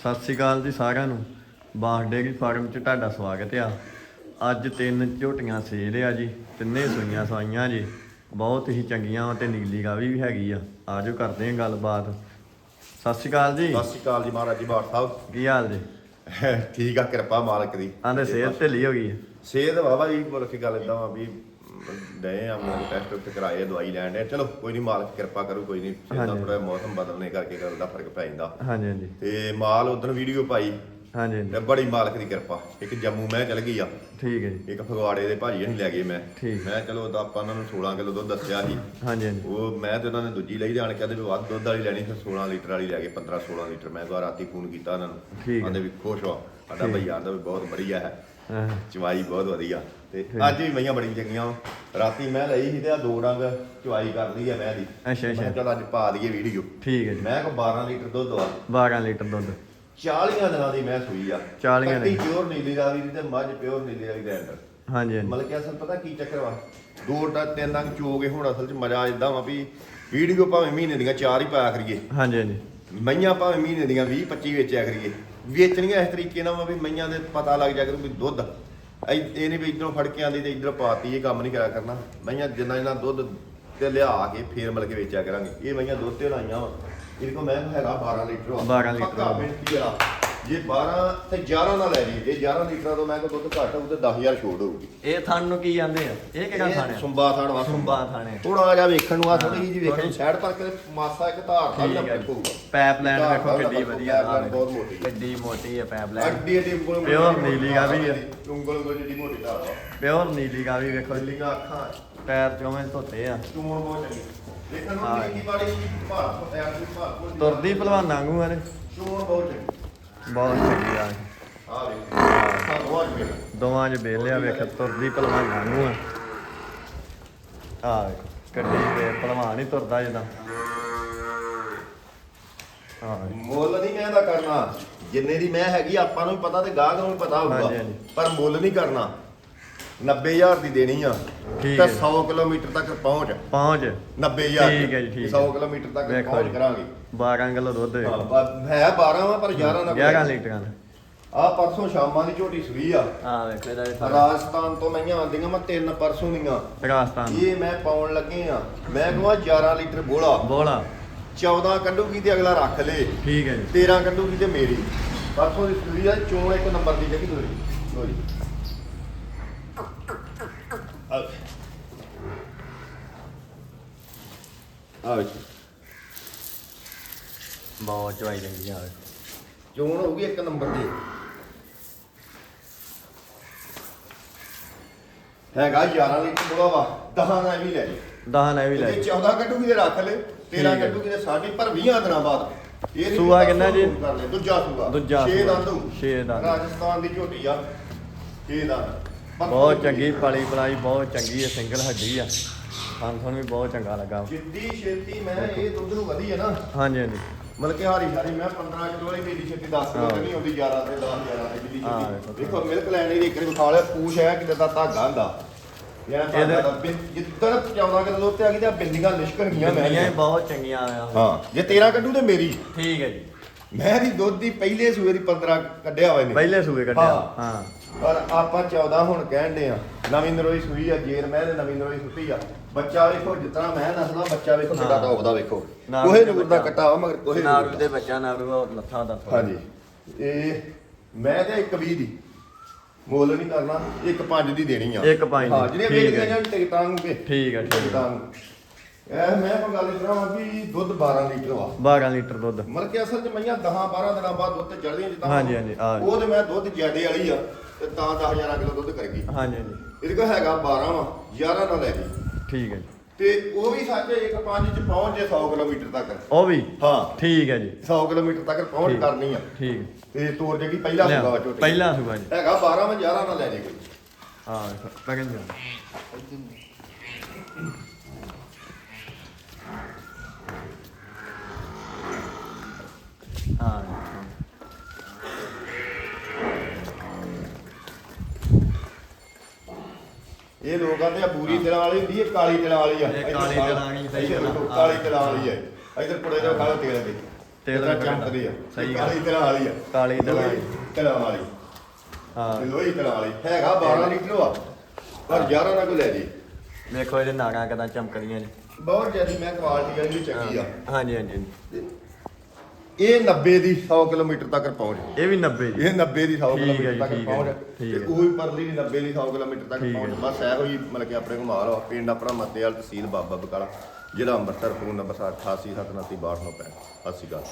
ਸਤਿ ਸ਼੍ਰੀ ਅਕਾਲ ਜੀ ਸਾਰਿਆਂ ਨੂੰ। ਬਾਸ ਡੇਰੀ ਫਾਰਮ 'ਚ ਤੁਹਾਡਾ ਸਵਾਗਤ ਆ। ਅੱਜ ਤਿੰਨ ਝੋਟੀਆਂ ਸੇਲ ਆ ਜੀ ਤਿੰਨੇ ਸੂਈਆਂ ਸਵਾਈਆਂ ਜੀ। ਬਹੁਤ ਹੀ ਚੰਗੀਆਂ ਤੇ ਨੀਲੀ ਗਾਵੀ ਵੀ ਹੈਗੀ ਆ। ਆਜੋ ਕਰਦੇ ਹਾਂ ਗੱਲਬਾਤ। ਸਤਿ ਸ਼੍ਰੀ ਅਕਾਲ ਜੀ। ਸਤਿ ਸ਼੍ਰੀ ਅਕਾਲ ਜੀ ਮਹਾਰਾਜ ਜੀ ਬਾਠ ਸਾਹਿਬ। ਕੀ ਹਾਲ ਜੀ? ਠੀਕ ਆ ਕਿਰਪਾ ਮਾਲਕ ਦੀ। ਆਂਦੇ ਸਿਹਤ ਢਿੱਲੀ ਹੋ ਗਈ ਆ। ਸਿਹਤ ਵਾਵਾ ਜੀ ਮੁੜ ਕੇ ਗੱਲ ਇਦਾਂ ਵਾ ਵੀ ਡਏ ਆ ਮੋਲ ਟੈਸਟ ਉੱਤੇ ਕਰਾਏ ਦਵਾਈ ਲੈਣ ਦੇ। ਚਲੋ ਕੋਈ ਨਹੀਂ ਮਾਲਕ ਕਿਰਪਾ ਕਰੂ ਕੋਈ ਨਹੀਂ ਹਾਂਜੀ। ਥੋੜਾ ਮੌਸਮ ਬਦਲਣੇ ਕਰਕੇ ਗੱਲ ਦਾ ਫ਼ਰਕ ਪੈ ਜਾਂਦਾ। ਹਾਂਜੀ ਹਾਂਜੀ। ਤੇ ਮਾਲ ਉਦੋਂ ਵੀਡੀਓ ਪਾਈ। ਹਾਂਜੀ ਤੇ ਬੜੀ ਮਾਲਕ ਦੀ ਕਿਰਪਾ। ਇੱਕ ਜੰਮੂ ਮੈਂ ਚਲ ਗਈ ਆ। ਠੀਕ ਹੈ ਜੀ। ਇੱਕ ਫਗਵਾੜੇ ਦੇ ਭਾਜੀ ਅਸੀਂ ਲੈ ਗਏ ਮੈਂ। ਮੈਂ ਚਲੋ ਉਹਦਾ ਆਪਾਂ ਉਹਨਾਂ ਨੂੰ 16 ਕਿਲੋ ਦੁੱਧ ਦੱਸਿਆ ਸੀ। ਹਾਂਜੀ ਹਾਂਜੀ। ਉਹ ਮੈਂ ਤੇ ਉਹਨਾਂ ਨੇ ਦੂਜੀ ਲਈ ਜਾਣ ਕੇ ਵੀ ਵੱਧ ਦੁੱਧ ਵਾਲੀ ਲੈਣੀ ਫਿਰ 16 ਲੀਟਰ ਵਾਲੀ ਲੈ ਗਏ 15 16 ਲੀਟਰ। ਮੈਂ ਤਾਂ ਰਾਤੀ ਫੋਨ ਕੀਤਾ ਉਹਨਾਂ ਨੂੰ। ਆਂਦੇ ਵੀ ਖੁਸ਼ ਹੋ। ਸਾਡਾ। ਭਈਆ ਦਾ ਵੀ ਬਹੁਤ ਵਧੀਆ ਹੈ। ਚਵਾਈ ਬਹੁਤ ਵਧੀਆ। ਤੇ। ਅੱਜ ਵੀ ਮਈਆਂ ਬੜੀ ਚੰਗੀਆਂ। ਰਾਤੀ ਮੈਂ ਲਈ ਸੀ ਤੇ ਆ ਦੋ ਡੰਗ ਚਵਾਈ ਕਰ ਲਈ ਆ ਮੈਂ ਦੀ। ਅੱਛਾ, ਕਿਹਾ ਚੱਲ ਅੱਜ ਪਾ ਦਈਏ ਵੀਡੀਓ ਠੀਕ ਹੈ ਜੀ। ਮੈਂ ਕੋ 12 ਲੀਟਰ ਦੁੱਧ ਆ 12 ਲੀਟਰ ਦੁੱਧ। 40 ਦਿਨਾਂ ਦੀ ਮੈਂ ਸੂਈ ਆ। 40 ਦਿਨਾਂ। ਦੀ। ਪਿਓਰ ਨੀਲੀ ਦੀ ਤੇ ਮੱਝ ਪਿਓਰ ਨੀਲੀ ਰਾਵੀ ਦਾ ਐਂਡਰ ਹਾਂਜੀ ਹਾਂਜੀ। ਮਤਲਬ ਕਿ ਅਸਲ ਪਤਾ ਕੀ ਚੱਕਰ ਵਾ? ਦੋ ਡਾ ਤਿੰਨ ਡੰਗ ਚੋਗੇ ਹੁਣ ਅਸਲ ਚ ਮਜ਼ਾ ਇਦਾਂ ਵਾ ਵੀ ਵੀਡੀਓ ਭਾਵੇਂ ਮਹੀਨੇ ਦੀਆਂ ਚਾਰ ਹੀ ਪਾਇਆ ਕਰੀਏ। ਹਾਂਜੀ ਹਾਂਜੀ। ਮਈਆਂ ਭਾਵੇਂ ਮਹੀਨੇ ਦੀਆਂ 20 25 ਵੇਚਿਆ ਕਰੀਏ। ਵੇਚਣੀਆਂ ਇਸ ਤਰੀਕੇ ਨਾਲ ਵਾ ਵੀ ਮਈਆਂ ਦੇ ਪਤਾ ਲੱਗ ਜਾ ਕਰੂ ਵੀ ਦੁੱਧ। ਐ- ਇਹ ਨਹੀਂ ਵੀ ਇਧਰੋਂ ਫੜ ਕੇ ਆਂਦੀ ਤੇ ਇਧਰੋਂ ਪਾਤੀ ਇਹ ਕੰਮ ਨਹੀਂ ਕਰਿਆ ਕਰਨਾ। ਮਈਆਂ ਜਿੰਨਾ ਜਿੰਨਾ ਦੁੱਧ ਤੇ ਲਿਆ ਕੇ ਫੇਰ ਮਿਲ ਕੇ ਵੇਚਿਆ ਕਰਾਂਗੇ। ਇਹ ਮਈਆਂ ਦੁੱਧ ਤੇ ਲਾਈਆਂ ਵਾ। ਇਹਦੇ ਕੋਲ ਮੈਂ ਹੈਗਾ 12 ਲੀਟਰ ਵਾ। 12 ਲੀਟਰ ਪੱਕਾ ਵਾਲਾ ਜੇ 12 ਤੇ 11 ਨਾ ਲੈ ਲਈ ਜੇ 11 ਲੀਟਰਾਂ ਤੋਂ ਮੈਂ ਕੋ ਦੁੱਧ ਘੱਟ ਹੋਊ ਤੇ 10000 ਛੋੜ ਹੋਊਗੀ। ਇਹ ਥਣ ਨੂੰ ਕੀ ਜਾਂਦੇ ਆ? ਇਹ ਕਿਹੜਾ ਥਣ ਆ? ਸੁੰਬਾ ਥਾਣ ਵਾ। ਸੁੰਬਾ ਥਾਣੇ ਥੋੜਾ ਜਿਹਾ ਵੇਖਣ ਨੂੰ ਆ ਥੋੜੀ ਜਿਹੀ ਵੇਖਣ ਨੂੰ। ਸਾਈਡ ਪਰ ਕੇ ਮਾਸਾ ਇੱਕ ਧਾਰ ਦਾ ਵੀ ਠੀਕ ਹੈ ਲੱਗੂਗਾ ਪੈਪ ਲਾਈਨ ਵੇਖੋ ਦਾ ਕਿੱਡੀ ਵਧੀਆ line ਬਹੁਤ ਮੋਟੀ। ਕਿੱਡੀ ਮੋਟੀ ਹੈ ਪੈਪ ਲਾਈਨ ਅੱਡੀ ਅੱਡੀ ਉਂਗਲ Pure ਨੀਲੀ ਆ ਵੀ ਆ। ਉਂਗਲ ਉਂਗਲ ਜਿਹੜੀ ਮੋਟੀ ਧਾਰ ਵਾ ਪਿਓਰ ਨੀਲੀ ਗਾਵੀ ਵੇਖੋ। ਜੀ ਖੋਲੀਆਂ ਅੱਖਾਂ। ਪੈਰ ਚੋਵੇਂ ਧੋਤੇ ਆ। ਚੂਣ ਬਹੁਤ ਚੰਗੀ। ਦੇਖਣ ਨੂੰ। ਕਿੰਨੀ ਬਾੜੀ ਭਾਰ ਦੀ ਭਾਰ ਦੀ ਤੁਰਦੀ ਭਲਵਾਨ ਵਾਂਗੂ ਆ ਨੇ ਚੂਣ ਬਹੁਤ ਚੰਗੀ। ਬਹੁਤ ਚੰਗੀ ਆ ਆ ਚੰਗੀ ਦੋਵਾਂ 'ਚ ਬੇਲਿਆ ਵੇਖ ਤੁਰਦੀ ਭਲਵਾਨ ਵਾਂਗੂ ਆ। ਆ ਵੇਖ, ਕੱਢੀ ਵੇ ਭਲਵਾਨ ਹੀ ਤੁਰਦਾ ਜਦਾਂ। ਮੁੱਲ ਨਹੀਂ ਮੈਂ ਇਹਦਾ ਕਰਨਾ। ਜਿੰਨੇ ਦੀ ਮੈਂ ਹੈਗੀ ਆਪਾਂ ਨੂੰ ਵੀ ਪਤਾ ਤੇ ਗਾਹਕ ਨੂੰ ਵੀ ਪਤਾ ਹੋਊਗਾ। ਪਰ ਮੁੱਲ ਨਹੀਂ ਕਰਨਾ। 90000 ਦੀ ਦੇਣੀ ਆ ਠੀਕ ਤਾਂ ਹੈ। 100 ਕਿਲੋਮੀਟਰ ਤੱਕ ਪਹੁੰਚ। ਪਹੁੰਚ। 90000 ਠੀਕ ਹੈ ਜੀ, ਠੀਕ 100 ਹੈ। ਕਿਲੋਮੀਟਰ ਤੱਕ ਵੇਖੋ ਪਹੁੰਚ ਜੀ। ਕਰਾਂਗੇ। 12 ਕਿਲੋ ਦੁੱਧ ਹਾਂ, ਬ- ਹੈ 12 ਵਾ ਪਰ 11 ਨਾ 11 ਲੀਟਰਾਂ ਦਾ। ਆ ਪਰਸੋਂ ਸ਼ਾਮਾਂ ਦੀ ਝੋਟੀ ਸੂਈ ਆ। ਆ ਵੇਖੋ ਇਹਦਾ ਵੀ ਥਣ। ਰਾਜਸਥਾਨ ਤੋਂ ਮਈਆਂ ਆਉਂਦੀਆਂ ਮੈਂ ਤਿੰਨ ਪਰਸੋਂ ਦੀਆਂ। ਰਾਜਸਥਾਨ। ਇਹ ਮੈਂ ਪਾਉਣ ਲੱਗੇ ਆ। ਮੈਂ ਕਹਾਂ 11 ਲੀਟਰ ਬੋਲਾ ਬੋਲਾ 14 ਕੱਢੂਗੀ ਤੇ ਅਗਲਾ ਰੱਖ ਲੇ। ਠੀਕ ਹੈ ਜੀ। 13 ਕੱਢੂਗੀ ਤੇ ਮੇਰੀ। ਪਰਸੋਂ ਦੀ ਸੂਈ ਆ ਚੋਣ ਇੱਕ ਨੰਬਰ ਦੀ ਜਗੀ ਦੋਰੀ ਦੋਰੀ ਆ ਵੇਖ ਬਹੁਤ ਚਵਾਈ ਚੰਗੀ ਆ ਚੋਣ ਹੋਊਗੀ ਇੱਕ ਨੰਬਰ ਦੀ ਹੈਗਾ 11 ਲੀਟਰ ਬੋਲਾ ਵਾ 10 ਨਾ ਵੀ ਲੈ ਦਹਾਂ ਨੇ ਵੀ ਲੈ ਜੇ 14 ਕੱਢੂਗੀ ਤੇ ਰੱਖ ਲੈ 13 ਠੀਕ ਹੈ। ਕੱਢੂਗੀ ਤੇ ਸਾਡੀ ਪਰ 20 ਦਿਨਾਂ ਬਾਅਦ ਇਹ ਨੀ ਸੂਆ ਕਿੰਨਾ ਜੀ? ਕਰ ਲੈ, ਦੂਜਾ ਸੂਆ ਦੂਜਾ ਛੇ ਸੂਆ। ਦੰਦ ਹੋਊ। ਛੇ ਦੰਦ। ਰਾਜਸਥਾਨ ਦੀ ਝੋਟੀ ਆ 6 ਦੰਦ ਪਰ ਬਹੁਤ ਚੰਗੀ ਪਾਲੀ ਪਲਾਈ ਬਹੁਤ ਚੰਗੀ ਹੈ ਸਿੰਗਲ ਹੱਡੀ ਆ ਹਾਂ ਤੁਹਾਨੂੰ ਵੀ ਬਹੁਤ ਚੰਗਾ ਲੱਗਾ। ਜਿੱਦੀ ਛੇਤੀ ਮੈਂ ਇਹ ਦੁੱਧ ਨੂੰ ਵਧੀ ਹੈ ਨਾ। ਹਾਂਜੀ ਹਾਂਜੀ। ਮਤਲਬ ਕਿ ਹਾਰੀ ਹਾਰੀ ਮੈਂ 15 ਕਿਲੋ ਵਾਲੀ ਮੇਰੀ ਛੇਤੀ 10 ਕਿਲੋ। ਨਹੀਂ ਆਉਂਦੀ 11 ਤੇ 10 11 ਤੇ ਜਿੱਦੀ ਹਾਂ, ਛੇਤੀ। ਦੇਖੋ ਮਿਲਕ ਲੈਣ ਦੀ ਇੱਕ ਵਾਰੀ ਵਿਖਾ ਲਿਆ ਪੂਛ ਹੈ ਕਿਤੇ ਦਾ ਧਾਗਾ ਹੁੰਦਾ। ਜਿੱਦਣ 14 ਕਿਲੋ ਤੇ ਆ ਗਈ ਤੇ ਬਿੰਦੀਆਂ ਲਿਸ਼ਕਣ ਗਈਆਂ ਮੈਂ। ਬਹੁਤ ਚੰਗੀਆਂ ਆ। ਹਾਂ ਜੇ 13 ਕੱਢੂ ਤੇ ਮੇਰੀ। ਠੀਕ ਹੈ ਜੀ। ਮੈਂ ਦੀ ਦੁੱਧ ਦੀ ਪਹਿਲੇ ਸੂਏ ਦੀ 15 ਕੱਢਿਆ ਹੋਇਆ ਨੇ ਪਹਿਲੇ ਸੂਏ ਕੱਢਿਆ ਹਾਂ। ਹਾਂ। ਪਰ ਆਪਾਂ 14 ਹੁਣ ਕਹਿਣ ਦੇ ਆ ਨਵੀਂ ਨਰੋਈ ਸੂਈ ਆ ਜੇਰ ਮੈਂ ਤੇ ਨਵੀਂ ਨਰੋਈ ਸੁੱਤੀ ਆ। ਬੱਚਾ ਵੇਖੋ ਜਿਤਨਾ ਮੈਂ ਨਸਲਾ ਬੱਚਾ ਵੇਖੋ ਹਾਂ। ਟੌਪ ਦਾ ਵੇਖੋ। ਨਾਰੂ ਕੋਹੇ ਨੂਰ ਦਾ ਬੱਚਾ। ਕੱਟਾ ਵਾ ਮਗਰ ਕੋਹੇ ਨੂਰ ਨਾਰੂ ਦਾ ਦੇ ਬੱਚਾ ਨਾਰੂ ਉਹ ਲੱਥਾ ਦਾ ਥੋੜ੍ਹਾ। ਹਾਂਜੀ। ਇਹ ਮੈਂ ਤੇ ਇੱਕ 20 ਦੀ। ਮੁੱਲ ਨਹੀਂ ਕਰਨਾ ਇੱਕ 5 ਦੀ ਦੇਣੀ ਆ। ਇੱਕ ਪੰਜ ਦੀ, ਹਾਂ ਜਿਹੜੀਆਂ ਠੀਕ ਵੇਚਦੀਆਂ ਹੈ। ਜਾਂ। ਟਿਕਟਾਂ ਨੂੰ ਕੇ। ਠੀਕ ਹੈ ਠੀਕ ਹੈ। ਟਿਕਟਾਂ ਨੂੰ। ਇਹ ਮੈਂ ਕੋਈ ਗੱਲ ਤਰ੍ਹਾਂ ਵਾ ਦੁੱਧ 12 ਲੀਟਰ ਵਾ। 12 ਲੀਟਰ ਦੁੱਧ। ਮਤਲਬ ਕਿ ਅਸਲ ਚ ਮਈਆਂ 10 12 ਦਿਨਾਂ ਬਾਅਦ ਦੁੱਧ ਤੇ ਚੜਦੀਆਂ ਜਿੱਦਾਂ ਹਾਂਜੀ, ਹਾਂਜੀ, ਆ। ਉਹ ਤੇ ਮੈਂ ਦੁੱਧ ਜਿਆਦੇ ਵਾਲੀ ਆ ਤੇ ਤਾਂ 10000 ਕਿਲੋ ਦੁੱਧ ਕਰ ਗਈ ਹਾਂਜੀ ਹਾਂਜੀ। ਇਹਦੇ ਕੋਲ ਹੈਗਾ 12 ਵਾ 11 ਨਾਲ ਲੈ ਗਈ ਠੀਕ ਹੈ ਜੀ। ਤੇ ਉਹ ਵੀ ਸੱਚ ਇੱਕ ਪੰਜ ਚ ਪਹੁੰਚ ਜੇ 100 ਕਿਲੋਮੀਟਰ ਤੱਕ। ਉਹ ਵੀ? ਹਾਂ। ਠੀਕ ਹੈ ਜੀ। 100 ਕਿਲੋਮੀਟਰ ਤੱਕ ਪਹੁੰਚ ਠੀਕ। ਕਰਨੀ ਆ। ਠੀਕ। ਤੇ ਤੋਰ ਜੇਗੀ ਪਹਿਲਾ ਲਿਆ, ਸੁਗਾ ਪਹਿਲਾ ਸੂਆ ਜੀ। ਹੈਗਾ 12 ਵਾ 11 ਨਾਲ ਲੈ ਜੇ ਕੋਈ ਹਾਂ ਪਕੜ ਇਹ ਲੋਕਾਂ ਤੇ ਆ ਬੂਰੀ ਤਿਲਾਂ ਵਾਲੀ ਹੁੰਦੀ ਹੈ ਕਾਲੀ ਤਿਲਾਂ ਵਾਲੀ ਆ ਇਹ ਕਾਲੀ। ਤਿਲਾਂ ਵਾਲੀ ਸਹੀ ਗੱਲ ਆ। ਕਾਲੀ ਤਿਲਾਂ ਵਾਲੀ ਹੈ ਇਧਰ ਕੁੜੇ ਦੇ ਖਾ ਲਓ ਤੇਲ ਦੇ ਤੇਲ ਲੱਗਣਾ। ਚਮਕਦੀ ਆ ਸਹੀ। ਕਾਲੀ ਤਰ੍ਹਾਂ ਵਾਲੀ ਆ ਕਾਲੀ ਤਰ੍ਹਾਂ ਵਾਲੀ। ਤਰ੍ਹਾਂ ਵਾਲੀ ਹਾਂ ਲੋਹੀ ਤਰ੍ਹਾਂ ਵਾਲੀ ਹੈਗਾ 12 ਲੀਟਰ ਆ ਪਰ 11 ਨਾ ਕੋ ਲੈ ਜੀ ਵੇਖੋ ਇਹਦੇ ਨਾੜਾਂ ਕਿਦਾਂ ਚਮਕਦੀਆਂ ਜੀ ਬਹੁਤ ਜਿਆਦੀ ਮੈਂ ਕੁਆਲਿਟੀ ਵਾਲੀ ਵੀ ਚੰਗੀ ਆ ਹਾਂਜੀ ਹਾਂਜੀ। ਇਹ 90 ਦੀ 100 ਕਿਲੋਮੀਟਰ ਤੱਕ ਪਹੁੰਚ ਇਹ ਵੀ 90 ਜੀ ਇਹ 90 ਦੀ 100 ਠੀਕ ਹੈ ਕਿਲੋਮੀਟਰ ਤੱਕ ਠੀਕ ਹੈ ਪਹੁੰਚ ਠੀਕ ਤੇ ਹੈ। ਕੋਈ ਪਰਲੀ ਦੀ 90 ਦੀ 100 ਕਿਲੋਮੀਟਰ ਤੱਕ ਠੀਕ ਹੈ। ਪਹੁੰਚ ਬਸ ਇਹੋ ਹੀ ਮਤਲਬ ਕਿ ਆਪਣੇ ਘੁਮਾਰ ਆ। ਪਿੰਡ ਆਪਣਾ ਮੱਤੇਵਾਲ ਤਹਿਸੀਲ ਬਾਬਾ ਬਕਾਲਾ ਜ਼ਿਲ੍ਹਾ ਅੰਮ੍ਰਿਤਸਰ ਫੋਨ ਨੰਬਰ 8879326965 ਸਤਿ ਸ਼੍ਰੀ ਅਕਾਲ।